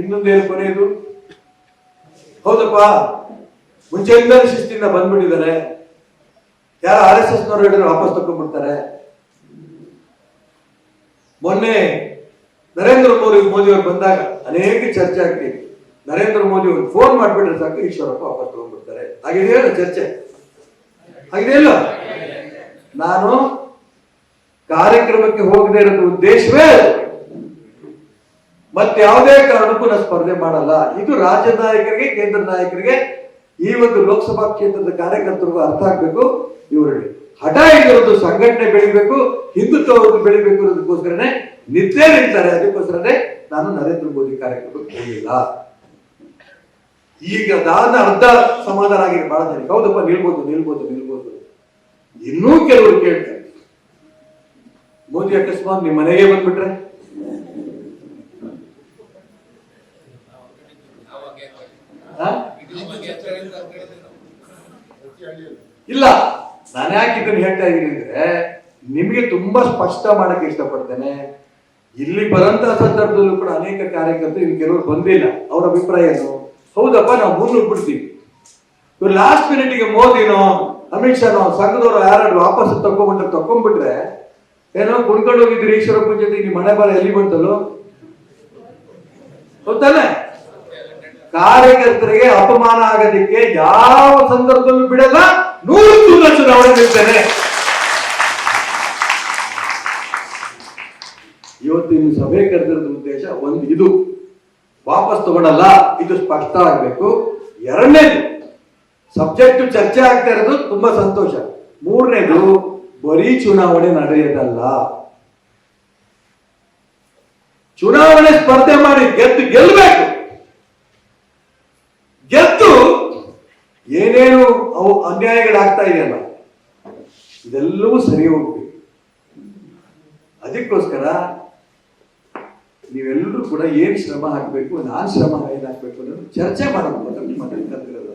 ಇನ್ನೊಂದೇನು ಕೊನೆಯದು? ಹೌದಪ್ಪ, ಮುಂಚೆಯಿಂದ ಶಿಸ್ತಿಂದ ಬಂದ್ಬಿಟ್ಟಿದ್ದಾರೆ. ಯಾರು ಆರ್ ಎಸ್ ಎಸ್ ನವರು ಹೇಳಿದ್ರೆ ವಾಪಸ್ ತಕೊಂಡ್ಬಿಡ್ತಾರೆ. ಮೊನ್ನೆ ನರೇಂದ್ರ ಮೋದಿ ಮೋದಿ ಅವರು ಬಂದಾಗ ಅನೇಕ ಚರ್ಚೆ ಆಗ್ತಿದೆ ನರೇಂದ್ರ ಮೋದಿ ಅವರು ಫೋನ್ ಮಾಡ್ಬಿಟ್ರೆ ಸಾಕು, ಈಶ್ವರಪ್ಪ ವಾಪಸ್ ತಗೊಂಡ್ಬಿಡ್ತಾರೆ. ಹಾಗಿದೆಯಲ್ಲ ಚರ್ಚೆ? ಹಾಗಿದೆಯಲ್ಲ ನಾನು ಕಾರ್ಯಕ್ರಮಕ್ಕೆ ಹೋಗದೆ ಇರೋದು ಉದ್ದೇಶವೇ ಅದು. ಮತ್ತೆ ಯಾವುದೇ ಕಾರಣಕ್ಕೂ ನಾನು ಸ್ಪರ್ಧೆ ಮಾಡಲ್ಲ. ಇದು ರಾಜ್ಯ ನಾಯಕರಿಗೆ, ಕೇಂದ್ರ ನಾಯಕರಿಗೆ, ಈ ಒಂದು ಲೋಕಸಭಾ ಕ್ಷೇತ್ರದ ಕಾರ್ಯಕರ್ತರಿಗೂ ಅರ್ಥ ಆಗ್ಬೇಕು. ಇವರು ಹಠ ಇರೋದು ಸಂಘಟನೆ ಬೆಳಿಬೇಕು, ಹಿಂದುತ್ವ ಬೆಳಿಬೇಕು ಅನ್ನೋದಕ್ಕೋಸ್ಕರನೇ ನಿದ್ದೆ ನಿಲ್ತಾರೆ ಅದಕ್ಕೋಸ್ಕರನೇ ನಾನು ನರೇಂದ್ರ ಮೋದಿ ಕಾರ್ಯಕ್ರಮಕ್ಕೆ ಹೋಗಿಲ್ಲ ಈಗ ದಾನ, ಅರ್ಧ ಸಮಾಧಾನ ಆಗಿದೆ. ಬಹಳ ಜನ. ಹೌದಪ್ಪ, ನಿಲ್ಬೋದು ನಿಲ್ಬೋದು ನಿಲ್ಬೋದು. ಇನ್ನೂ ಕೆಲವರು ಕೇಳ್ತಾರೆ. ಮೋದಿ ಅಕಸ್ಮಾತ್ ನಿಮ್ಮ ಮನೆಗೆ ಬಂದ್ಬಿಟ್ರೆ? ಇಲ್ಲ, ನಾನು ಯಾಕೆ ಇದನ್ನು ಹೇಳ್ತಾ ಇದ್ದೀನಿ ಅಂದ್ರೆ, ನಿಮಗೆ ತುಂಬಾ ಸ್ಪಷ್ಟ ಮಾಡಕ್ಕೆ ಇಷ್ಟಪಡ್ತೇನೆ. ಇಲ್ಲಿ ಬರಂತ ಸಂದರ್ಭದಲ್ಲೂ ಕೂಡ ಅನೇಕ ಕಾರ್ಯಕರ್ತರು ಇಲ್ಲಿ ಕೆಲವರು ಬಂದಿಲ್ಲ ಅವ್ರ ಅಭಿಪ್ರಾಯ ಏನು? ಹೌದಪ್ಪ, ನಾವು ಮುನ್ನುಗ್ಬಿಡ್ತೀವಿ ಇವ್ರು ಲಾಸ್ಟ್ ಮಿನಿಟ್ಗೆ ಮೋದಿನೋ, ಅಮಿತ್ ಶಾನೋ, ಸಂಘದವರು ಯಾರು ವಾಪಸ್ ತಕೊಂಡ್ಬಿಟ್ರೆ ತಕೊಂಡ್ಬಿಟ್ರೆ ಏನೋ ಕುಣ್ಕೊಂಡು ಹೋಗಿದ್ರಿ ಈಶ್ವರಪ್ಪ ಜೊತೆ ಮನೆ ಬಾರ ಎಲ್ಲಿ ಬಂತಲ್ಲೋ? ಗೊತ್ತಾನೆ? ಕಾರ್ಯಕರ್ತರಿಗೆ ಅಪಮಾನ ಆಗೋದಕ್ಕೆ ಯಾವ ಸಂದರ್ಭದಲ್ಲೂ ಬಿಡಲ್ಲ ನೂರು ನೂರ ಚುನಾವಣೆ ನಿಲ್ತೇನೆ. ಇವತ್ತಿನ ಸಭೆ ಕರೆದಿರೋದ ಉದ್ದೇಶ ಒಂದು ಇದು. ವಾಪಸ್ ತಗೊಳಲ್ಲ, ಇದು ಸ್ಪಷ್ಟ ಆಗಬೇಕು. ಎರಡನೇದು, ಸಬ್ಜೆಕ್ಟ್ ಚರ್ಚೆ ಆಗ್ತಾ ಇರೋದು ತುಂಬಾ ಸಂತೋಷ. ಮೂರನೇದು, ಬರೀ ಚುನಾವಣೆ ನಡೆಯೋದಲ್ಲ. ಚುನಾವಣೆ ಸ್ಪರ್ಧೆ ಮಾಡಿ ಗೆದ್ದು ಗೆಲ್ಲಬೇಕು ಗೆದ್ದು ಏನೇನು ಅವು ಅನ್ಯಾಯಗಳಾಗ್ತಾ ಇದೆಯಲ್ಲ, ಇದೆಲ್ಲವೂ ಸರಿ ಹೋಗ್ಬೇಕು. ಅದಕ್ಕೋಸ್ಕರ ನೀವೆಲ್ಲರೂ ಕೂಡ ಏನು ಶ್ರಮ ಹಾಕಬೇಕು, ನಾನ್ ಶ್ರಮ ಏನ್ ಹಾಕ್ಬೇಕು ಅನ್ನೋದು ಚರ್ಚೆ ಮಾಡಬೇಕು ನಿಮ್ಮ ಕರೆದಿರೋದು.